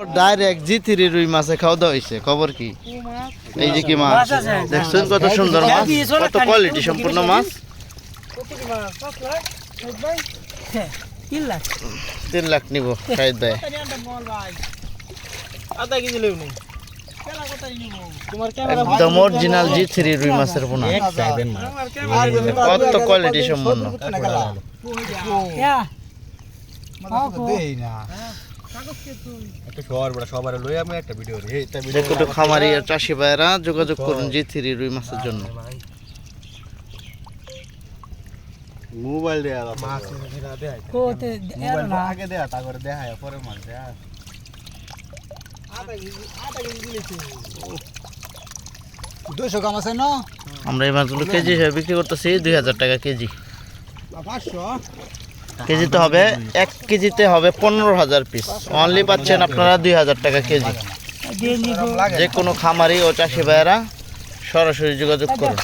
Direct জি three রুই মাছে খাওয়া দাওয়া হয়েছে খবর কি? এই যে কি মাছ? দেখছেন কত সুন্দর মাছ? কত কোয়ালিটি সম্পূর্ণ মাছ? তিন লাখ। তিন লাখ নিব শাহিদ ভাই। আধা কেজি লেব নেই একদম অরিজিনাল জি থ্রি রুই মাছের পোনা কত কোয়ালিটি সম্পূর্ণ একটা শহর বড় সবার লই আমি একটা ভিডিও রে এইটা যে কোনো খামারি আর চাষি ভাইরা যোগাযোগ করুন জি থ্রি রুই মাছের জন্য। মোবাইল দেয়া মাছ কোতে মোবাইল আগে দেয়া তারপরে দেখায় পরে মাছ দেয়া। দুশো গ্রাম আছে না? আমরা এই মাছগুলো কেজি হিসেবে বিক্রি করতেছি দুই হাজার টাকা কেজি। পাঁচশো? কেজিতে হবে এক কেজিতে হবে পনেরো হাজার পিস অনলি পাচ্ছেন আপনারা দুই হাজার টাকা কেজি। যে কোনো খামারি ও চাষি ভাইয়েরা সরাসরি যোগাযোগ করুন।